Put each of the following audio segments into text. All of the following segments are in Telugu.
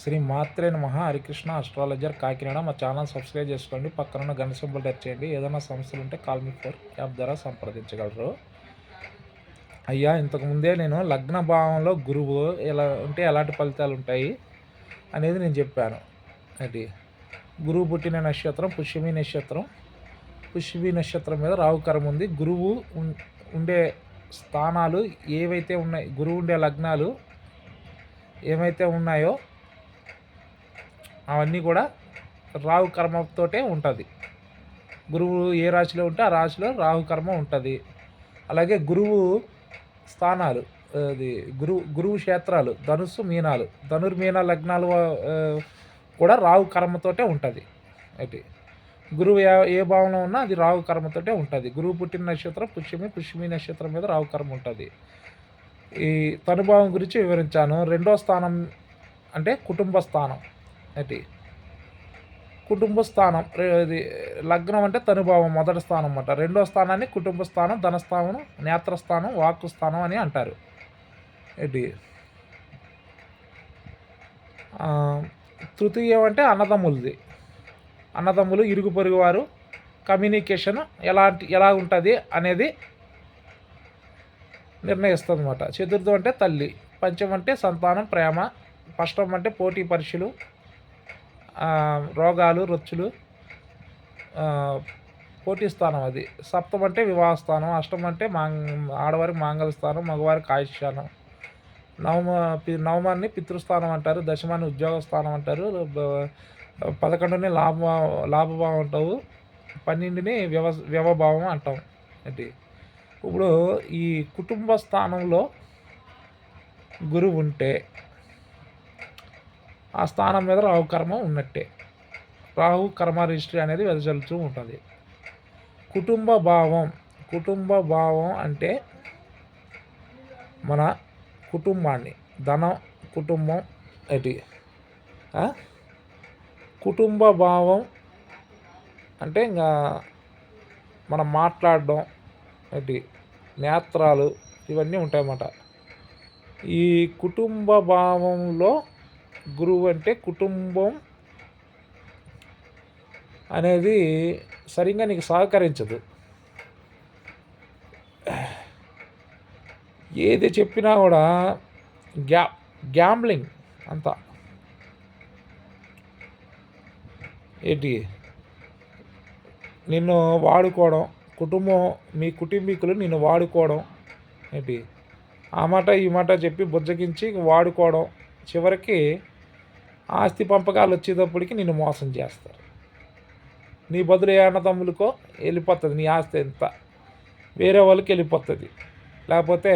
శ్రీ మాత్రే నమ. హరికృష్ణ అస్ట్రాలజర్ కాకినాడ. మా ఛానల్ సబ్స్క్రైబ్ చేసుకోండి. పక్కన ఉన్న సింబల్ టచ్ చేయండి. ఏదైనా సమస్యలు ఉంటే కాల్ మీ ఫోర్ యాప్ ద్వారా సంప్రదించగలరు. అయ్యా ఇంతకు ముందే నేను లగ్న భావంలో గురువు ఎలా ఉంటే ఎలాంటి ఫలితాలు ఉంటాయి అనేది నేను చెప్పాను. అది గురువు పుట్టిన నక్షత్రం పుష్యమి నక్షత్రం. పుష్యమి నక్షత్రం మీద రావుకరం ఉంది. గురువు ఉండే స్థానాలు ఏవైతే ఉన్నాయి గురువు ఉండే లగ్నాలు ఏమైతే ఉన్నాయో అవన్నీ కూడా రాహు కర్మతోటే ఉంటుంది. గురువు ఏ రాశిలో ఉంటే ఆ రాశిలో రాహు కర్మ ఉంటుంది. అలాగే గురువు స్థానాలు అది గురువు గురువు క్షేత్రాలు ధనుస్సు మీనాలు ధనుర్మీన లగ్నాలు కూడా రాహు కర్మతోటే ఉంటుంది. అయితే గురువు ఏ ఏ భావంలో ఉన్నా అది రాహు కర్మతోటే ఉంటుంది. గురువు పుట్టిన నక్షత్రం పుష్యమి పుష్యమి నక్షత్రం మీద రాహు కర్మ ఉంటుంది. ఈ తనుభావం గురించి వివరించాను. రెండో స్థానం అంటే కుటుంబ స్థానం. అది కుటుంబ స్థానం ఇది లగ్నం అంటే తనుభావం మొదటి స్థానం అన్నమాట. రెండో స్థానాన్ని కుటుంబ స్థానం ధనస్థానం నేత్రస్థానం వాక్కు స్థానం అని అంటారు. ఇది తృతీయం అంటే అన్నదమ్ములది. అన్నదమ్ములు ఇరుగు పొరుగు వారు కమ్యూనికేషన్ ఎలాంటి ఎలా ఉంటుంది అనేది నిర్ణయిస్తుంది అనమాట చతుర్థం అంటే తల్లి పంచం అంటే సంతానం ప్రేమ స్పష్టం అంటే పోటీ పరీక్షలు రోగాలు రొచ్చులు పోటీ స్థానం అది. సప్తం అంటే వివాహ స్థానం అష్టం అంటే మాంగ ఆడవారికి మాంగళ స్థానం మగవారికి ఆయుష్యానం నవమ పి నవమాన్ని పితృస్థానం అంటారు దశమాన్ని ఉద్యోగ స్థానం అంటారు పదకొండుని లాభ లాభభావం అంటావు పన్నెండుని వ్యవ వ్యవభావం అంటాం అది. ఇప్పుడు ఈ కుటుంబ స్థానంలో గురువు ఉంటే ఆ స్థానం మీద రాహు కర్మ ఉన్నట్టే. రాహు కర్మ రిజిస్ట్రీ అనేది వెదజల్లుతూ ఉంటుంది. కుటుంబ భావం కుటుంబ భావం అంటే మన కుటుంబాన్ని ధనం కుటుంబం అది కుటుంబ భావం అంటే ఇంకా మనం మాట్లాడడం ఏంటి? నేత్రాలు ఇవన్నీ ఉంటాయన్నమాట. ఈ కుటుంబ భావంలో గురువు అంటే కుటుంబం అనేది సరిగ్గా నీకు సహకరించదు. ఏది చెప్పినా కూడా గ్యా గ్యాంబ్లింగ్ అంతా. ఏంటి? నిన్ను వాడుకోవడం కుటుంబం మీ కుటుంబీకులు నిన్ను వాడుకోవడం ఏంటి? ఆ మాట ఈ మాట చెప్పి బుజ్జగించి వాడుకోవడం చివరికి ఆస్తి పంపకాలు వచ్చేటప్పటికి నిన్ను మోసం చేస్తారు. నీ బదులు ఏ అన్నదమ్ములకో వెళ్ళిపోతుంది నీ ఆస్తి ఎంత? వేరే వాళ్ళకి వెళ్ళిపోతుంది. లేకపోతే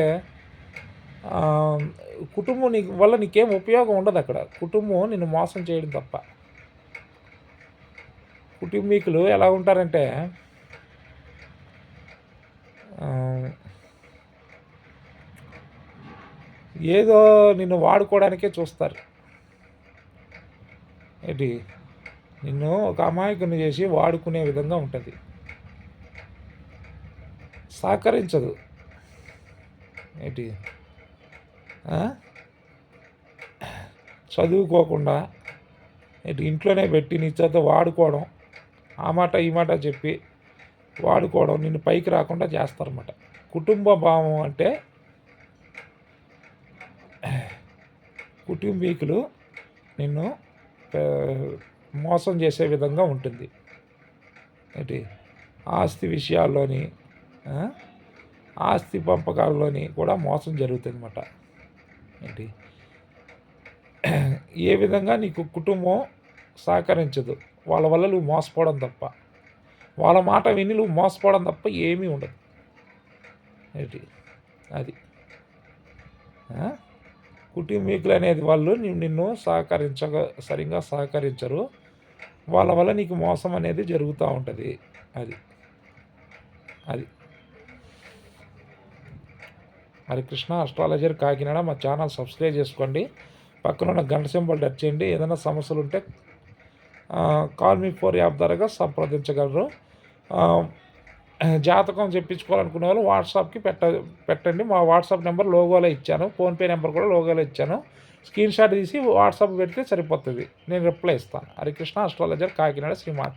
కుటుంబం నీ వల్ల నీకేం ఉపయోగం ఉండదు అక్కడ. కుటుంబం నిన్ను మోసం చేయడం తప్ప. కుటుంబీకులు ఎలా ఉంటారంటే ఏదో నిన్ను వాడుకోవడానికే చూస్తారు. ఏంటి? నిన్ను ఒక అమాయకుని చేసి వాడుకునే విధంగా ఉంటుంది. సహకరించదు. ఏంటి? చదువుకోకుండా ఏంటి? ఇంట్లోనే పెట్టి నీ చేత వాడుకోవడం ఆ మాట ఈ మాట చెప్పి వాడుకోవడం నిన్ను పైకి రాకుండా చేస్తారన్నమాట. కుటుంబ భావం అంటే కుటుంబీకులు నిన్ను మోసం చేసే విధంగా ఉంటుంది. ఏంటి? ఆస్తి విషయాల్లోని ఆస్తి పంపకాల్లోని కూడా మోసం జరుగుతుంది అన్నమాట ఏంటి? ఏ విధంగా నీకు కుటుంబం సహకరించదు? వాళ్ళ వల్ల నువ్వు మోసపోవడం తప్ప. వాళ్ళ మాట విని నువ్వు మోసపోవడం తప్ప ఏమీ ఉండదు. ఏంటి? అది. కుటుంబీకులు అనేది వాళ్ళు నిన్ను సహకరించగ సరిగ్గా సహకరించరు. వాళ్ళ వల్ల నీకు మోసం అనేది జరుగుతూ ఉంటుంది. అది. అది. హరికృష్ణ అస్ట్రాలజర్ కాకినాడ మా ఛానల్ సబ్స్క్రైబ్ చేసుకోండి. పక్కన ఉన్న గంట సింబల్ టచ్ చేయండి. ఏదైనా సమస్యలు ఉంటే కాల్ మీ ఫోర్ యాప్ ద్వారా సంప్రదించగలరు. జాతకం చెప్పించుకోవాలనుకునే వాళ్ళు వాట్సాప్కి పెట్ట పెట్టండి. మా వాట్సాప్ నెంబర్ లోగోలో ఇచ్చాను. ఫోన్పే నెంబర్ కూడా లోగోలో ఇచ్చాను. స్క్రీన్ షాట్ తీసి వాట్సాప్ పెడితే సరిపోతుంది. నేను రిప్లై ఇస్తాను. హరికృష్ణ అస్ట్రాలజర్ కాకినాడ శ్రీమాన్